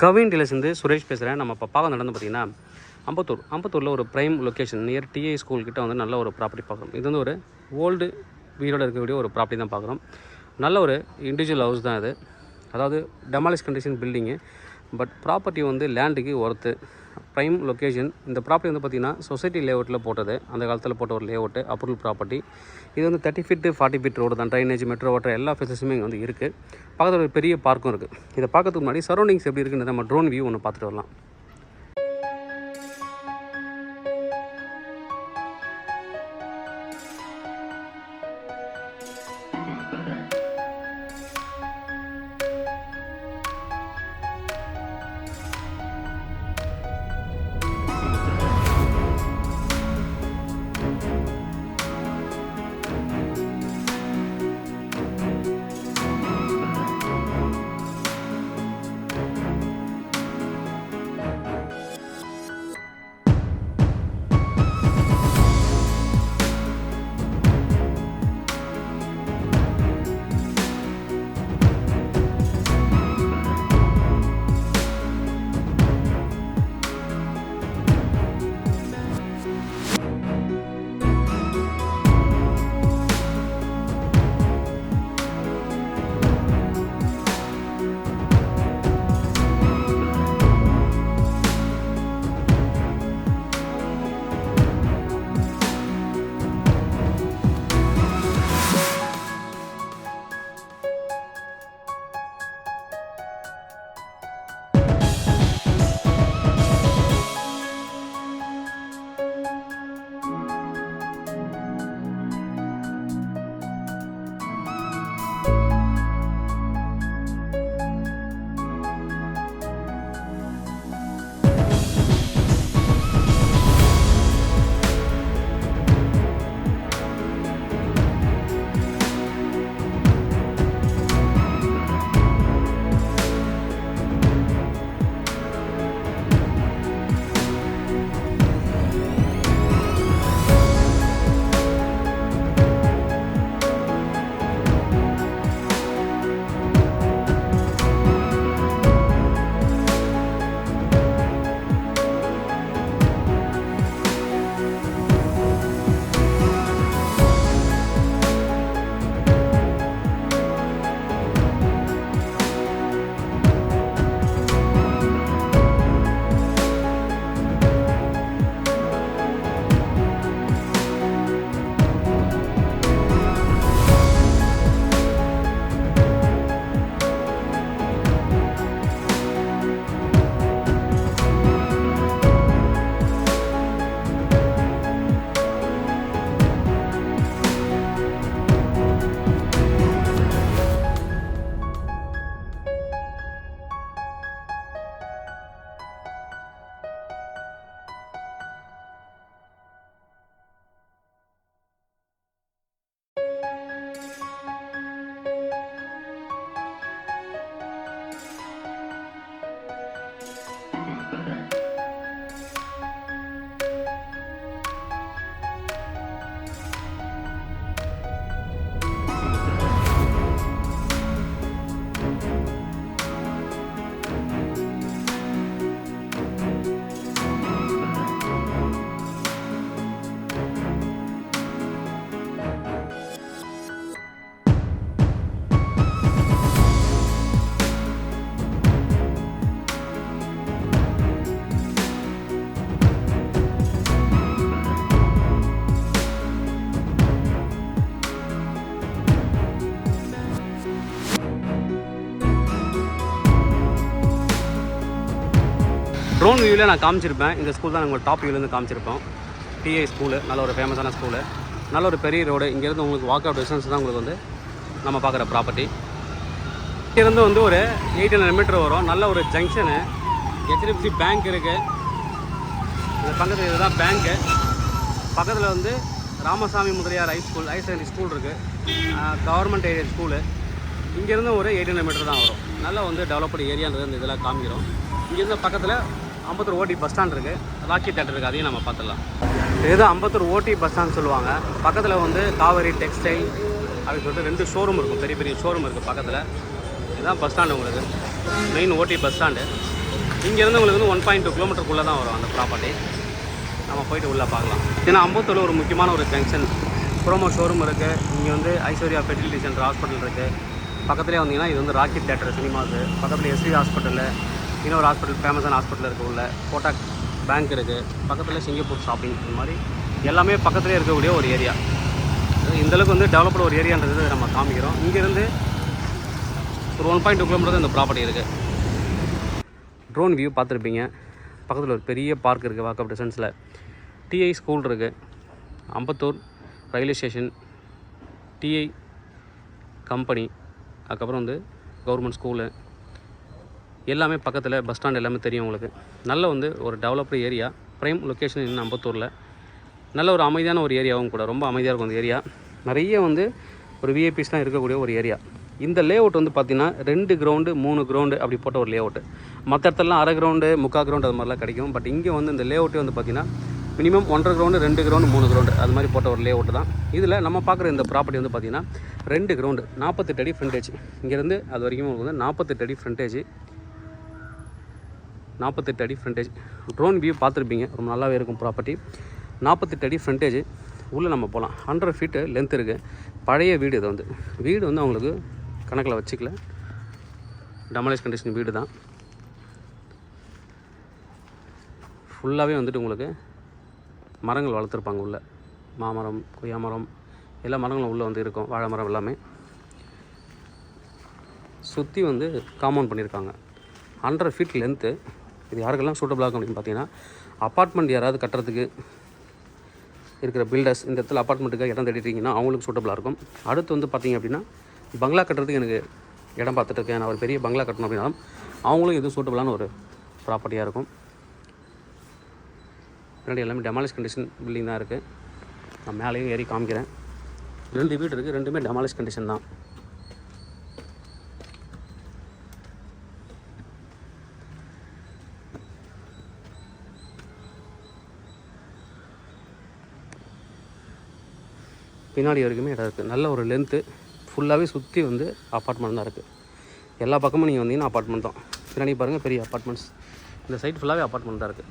கவின் டீலர்ஸ்லேருந்து சுரேஷ் பேசுகிறேன் நம்ம இப்போ பார்க்க நடந்து பார்த்தீங்கன்னா அம்பத்தூர். அம்பத்தூரில் ஒரு prime location near TI school கிட்ட வந்து நல்ல ஒரு ப்ராப்பர்ட்டி பார்க்குறோம். இது வந்து ஒரு ஓல்டு வீடோட இருக்கக்கூடிய ஒரு ப்ராப்பர்ட்டி தான் பார்க்குறோம். நல்ல ஒரு இண்டிவிஜுவல் ஹவுஸ் தான் இது. அதாவது demolish condition building but property வந்து லேண்டுக்கு ஒர்த்து ப்ரைம் லொக்கேஷன் இந்த ப்ராப்பர்ட்டி வந்து பார்த்திங்கன்னா சொசைட்டி லேஅவுட்டில் போட்டது. அந்த காலத்தில் போட்ட ஒரு லேஅவுட்டு அப்ரூவல் ப்ராப்பர்ட்டி இது வந்து thirty feet forty feet road தான். ட்ரைனேஜ் மெட்ரோ வாட்டர் எல்லா ஃபெசிலிட்டிஸுமே இங்கே வந்து இருக்குது பக்கத்தில் ஒரு பெரிய பார்க்கும் இருக்குது இதை பார்க்கறதுக்கு முன்னாடி சரௌண்டிங்ஸ் எப்படி இருக்குன்னு நம்ம ட்ரோன் வியூ ஒன்று பார்த்துட்டு வரலாம். ட்ரோன் வியூவில் நான் காமிச்சிருப்பேன். இந்த ஸ்கூல் தான் உங்களுக்கு டாப் வியூலேருந்து காமிச்சிருப்போம். டிஐ ஸ்கூலு நல்ல ஒரு ஃபேமஸான ஸ்கூலு நல்ல ஒரு பெரிய ரோடு இங்கேருந்து உங்களுக்கு வாக் அவுட் டிஸ்டன்ஸ் தான் உங்களுக்கு வந்து நம்ம பார்க்குற ப்ராப்பர்ட்டி இங்கேருந்து வந்து ஒரு எயிட் ஹண்ட்ரட் மீட்டர் வரும். நல்ல ஒரு ஜங்ஷனு ஹெச்டிஎஃப்சி பேங்க் இருக்குது இந்த பக்கத்தில் இதுதான் பேங்க்கு பக்கத்தில் வந்து Ramasamy Mudaliar high school higher secondary school இருக்குது கவர்மெண்ட் ஏரியா ஸ்கூலு இங்கேருந்து ஒரு எயிட் ஹண்ட்ரட் மீட்டர் தான் வரும். நல்லா வந்து டெவலப்டு ஏரியான்றது இந்த இதெல்லாம் காமிக்கிறோம். இங்கேருந்து பக்கத்தில் அம்பத்தூர் ஓடி பஸ் ஸ்டாண்ட் இருக்குது ராக்கி தேட்டர் இருக்குது அதையும் நம்ம பார்த்துடலாம். இதுதான் அம்பத்தூர் ஓடி பஸ் ஸ்டாண்ட் சொல்லுவாங்க. பக்கத்தில் வந்து காவேரி டெக்ஸ்டைல் அப்படின்னு சொல்லிட்டு ரெண்டு ஷோரூம் இருக்கும். பெரிய பெரிய ஷோரூம் இருக்குது பக்கத்தில். இதுதான் பஸ் ஸ்டாண்டு உங்களுக்கு. மெயின் ஓடி பஸ் ஸ்டாண்டு இங்கேருந்து உங்களுக்கு வந்து ஒன் பாயிண்ட் டூ கிலோமீட்டருக்குள்ளே தான் வரும் அந்த ப்ராப்பர்ட்டி நம்ம போயிட்டு உள்ளே பார்க்கலாம். ஏன்னா அம்பத்தூரில் ஒரு முக்கியமான ஒரு ஜங்ஷன் ப்ரோமோ ஷோரூம் இருக்குது இங்கே வந்து ஐஸ்வர்யா ஃபெர்டிலிட்டி சென்டர் ஹாஸ்பிட்டல் இருக்குது பக்கத்துலேயே வந்தீங்கன்னா இது வந்து ராக்கெட் தேட்டர் சினிமாஸு பக்கத்தில் எஸ்வி ஹாஸ்பிட்டலில் இன்னொரு ஹாஸ்பிட்டல் ஃபேமஸான ஹாஸ்பிட்டல் இருக்குது உள்ள கோட்டாக் பேங்க் இருக்குது பக்கத்தில் சிங்கப்பூர் ஷாப்பிங் இந்த மாதிரி எல்லாமே பக்கத்துலேயே இருக்கக்கூடிய ஒரு ஏரியா இந்தளவுக்கு வந்து டெவலப்டு ஒரு ஏரியான்றது நம்ம காமிக்கிறோம். இங்கேருந்து ஒரு ஒன் பாயிண்ட் டூ கிலோமீட்டர் இந்த ப்ராப்பர்ட்டி இருக்குது ட்ரோன் வியூ பார்த்துருப்பீங்க. பக்கத்தில் ஒரு பெரிய பார்க் இருக்குது வாக்கப் டிஸ்டன்ஸில் டிஐ ஸ்கூல் இருக்குது Ambattur railway station TI company அதுக்கப்புறம் வந்து கவர்மெண்ட் ஸ்கூலு எல்லாமே பக்கத்தில் பஸ் ஸ்டாண்ட் எல்லாமே தெரியும் உங்களுக்கு. நல்ல வந்து ஒரு டெவலப்டு ஏரியா ப்ரைம் லொக்கேஷன் இன்னும் அம்பத்தூரில். நல்ல ஒரு அமைதியான ஒரு ஏரியாவும் கூட ரொம்ப அமைதியாக இருக்கும் அந்த ஏரியா நிறைய வந்து ஒரு விஐபிஸ்லாம் இருக்கக்கூடிய ஒரு ஏரியா இந்த லே அவுட் வந்து பார்த்திங்கன்னா ரெண்டு கிரவுண்டு மூணு கிரவுண்டு அப்படி போட்ட ஒரு லே அவுட்டு மற்ற இடத்துலலாம் அரை கிரவுண்டு முக்கால் கிரவுண்டு அது மாதிரிலாம் கிடைக்கும். பட் இங்கே வந்து இந்த லே அவுட்டே வந்து பார்த்திங்கன்னா மினிமம் ஒன்றரை கிரவுண்டு ரெண்டு கிரவுண்டு மூணு கிரவுண்டு அது மாதிரி போட்ட ஒரு லே அவுட் தான். இதில் நம்ம பார்க்குற இந்த ப்ராப்பர்ட்டி வந்து பார்த்திங்கன்னா ரெண்டு கிரவுண்டு நாற்பத்தெட்டு அடி ஃப்ரண்டேஜ் இங்கேருந்து அது வரைக்கும் உங்களுக்கு வந்து நாற்பத்தெட்டு அடி ஃப்ரண்டேஜ் நாற்பத்தெட்டு அடி ஃப்ரண்டேஜ் ட்ரோன் வியூ பார்த்துருப்பீங்க. ரொம்ப நல்லாவே இருக்கும் ப்ராப்பர்ட்டி நாற்பத்தெட்டு அடி ஃப்ரண்டேஜ் உள்ளே நம்ம போகலாம். ஹண்ட்ரட் ஃபீட்டு லென்த் இருக்குது பழைய வீடு இது வந்து. வீடு வந்து அவங்களுக்கு கணக்கில் வச்சுக்கல. டமலேஜ் கண்டிஷன் வீடு தான். ஃபுல்லாகவே வந்துட்டு உங்களுக்கு மரங்கள் வளர்த்துருப்பாங்க உள்ளே. மாமரம் கொய்யா மரம் எல்லா மரங்களும் உள்ளே வந்து இருக்கும். வாழை மரம் எல்லாமே. சுற்றி வந்து காம்பவுண்ட் பண்ணியிருக்காங்க. ஹண்ட்ரட் ஃபீட் லென்த்து இது யாருக்கெல்லாம் சூட்டபிளாக இருக்கும் அப்படின்னு பார்த்தீங்கன்னா அப்பார்ட்மெண்ட் யாராவது கட்டுறதுக்கு இருக்கிற பில்டர்ஸ் இந்த இடத்துல அப்பார்ட்மெண்ட்டுக்கு இடம் தேடிட்டீங்கன்னா அவங்களுக்கு சூட்டபிளாக இருக்கும். அடுத்து வந்து பார்த்தீங்க அப்படின்னா பங்களா கட்டுறதுக்கு எனக்கு இடம் பார்த்துட்டு இருக்கேன். நான் ஒரு பெரிய பங்களா கட்டணும் அப்படின்னாலும் அவங்களும் இது சூட்டபிளான ஒரு ப்ராப்பர்ட்டியாக இருக்கும். முன்னாடி எல்லாமே டெமாலிஷ் கண்டிஷன் பில்டிங் தான் இருக்குது நான் மேலேயும் ஏறி காமிக்கிறேன். ரெண்டு வீடு இருக்குது ரெண்டுமே டெமாலிஷ் கண்டிஷன் தான். பின்னாடி வரைக்குமே இடம் இருக்குது நல்ல ஒரு லென்த்து ஃபுல்லாகவே சுற்றி வந்து அப்பார்ட்மெண்ட் தான் இருக்குது எல்லா பக்கமும் நீங்கள் வந்தீங்கன்னா அப்பார்ட்மெண்ட் தான். பின்னாடி பாருங்கள் பெரிய அப்பார்ட்மெண்ட்ஸ் இந்த சைட் ஃபுல்லாகவே அப்பார்ட்மெண்ட் தான் இருக்குது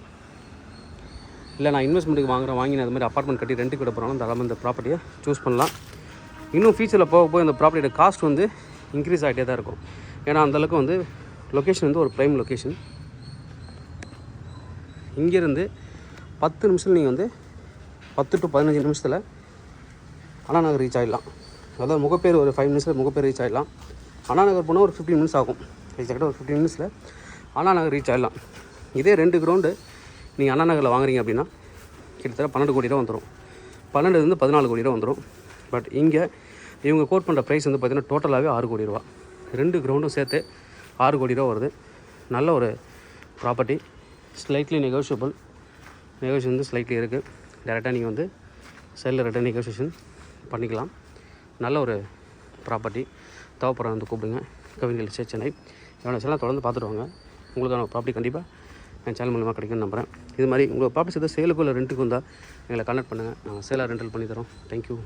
இல்லை நான் இன்வெஸ்ட்மெண்ட்டுக்கு வாங்குறேன் வாங்கி அது மாதிரி அப்பார்ட்மெண்ட் கட்டி ரெண்ட்டுக்கு விட போகிறாலும் தாராளமாக இந்த ப்ராப்பர்ட்டியை சூஸ் பண்ணலாம். இன்னும் ஃபியூச்சரில் போக போய் இந்த ப்ராப்பர்ட்டியோட காஸ்ட் வந்து இன்க்ரீஸ் ஆகிட்டே தான் இருக்கும். ஏன்னா அந்தளவுக்கு வந்து லொக்கேஷன் வந்து ஒரு ப்ரைம் லொக்கேஷன் இங்கேருந்து பத்து நிமிஷத்தில் நீங்கள் வந்து பத்து டு பதினஞ்சு நிமிஷத்தில் அண்ணா நகர் ரீச் ஆகிடலாம் அதாவது முகப்பேர் ஒரு ஃபைவ் மினிட்ஸில் முகப்பேர் ரீச் ஆகிடலாம் அண்ணா நகர் போனால் ஒரு ஃபிஃப்டின் மினிட்ஸ் ஆகும். எக்ஸாக்டாக ஒரு ஃபிஃப்டின் மினிட்ஸில் அண்ணா நகர் ரீச் ஆகிடலாம் இதே ரெண்டு கிரவுண்டு நீங்கள் அண்ணா நகரில் வாங்குறீங்க அப்படின்னா கிட்டத்தட்ட பன்னெண்டு கோடி ரூபா வந்துடும் பன்னெண்டுலேருந்து பதினாலு கோடி ரூபா வந்துடும் பட் இங்கே இவங்க கோட் பண்ணுற ப்ரைஸ் வந்து பார்த்திங்கன்னா டோட்டலாகவே ஆறு கோடி ரூபா. ரெண்டு கிரவுண்டும் சேர்த்து ஆறு கோடி ரூபா வருது. நல்ல ஒரு ப்ராப்பர்ட்டி ஸ்லைட்லி நெகோஷியபிள் நெகோஷியேஷன் வந்து ஸ்லைட்லி இருக்குது டேரெக்டாக நீங்கள் வந்து செல்லில் ரிட்டர்ன் நெகோஷியேஷன் பண்ணிக்கலாம். நல்ல ஒரு ப்ராப்பர்ட்டி தேவைப்படுற வந்து கூப்பிடுங்க. கவிஞர்கள் சே சென்னை. என்னோட சேனல் தொடர்ந்து பார்த்துட்டு வாங்க. உங்களுக்கான ப்ராப்பர்ட்டி கண்டிப்பாக என் சேனல் மூலமாக கிடைக்கும்னு நம்புகிறேன் இது மாதிரி உங்கள் ப்ராப்பர்ட்டி சேர்த்து சேலுக்குள்ள ரெண்ட்டுக்கு வந்தால் எங்களை கனெக்ட் பண்ணுங்கள் நாங்கள் சேலாக ரெண்டல் பண்ணி தரோம். தேங்க்யூ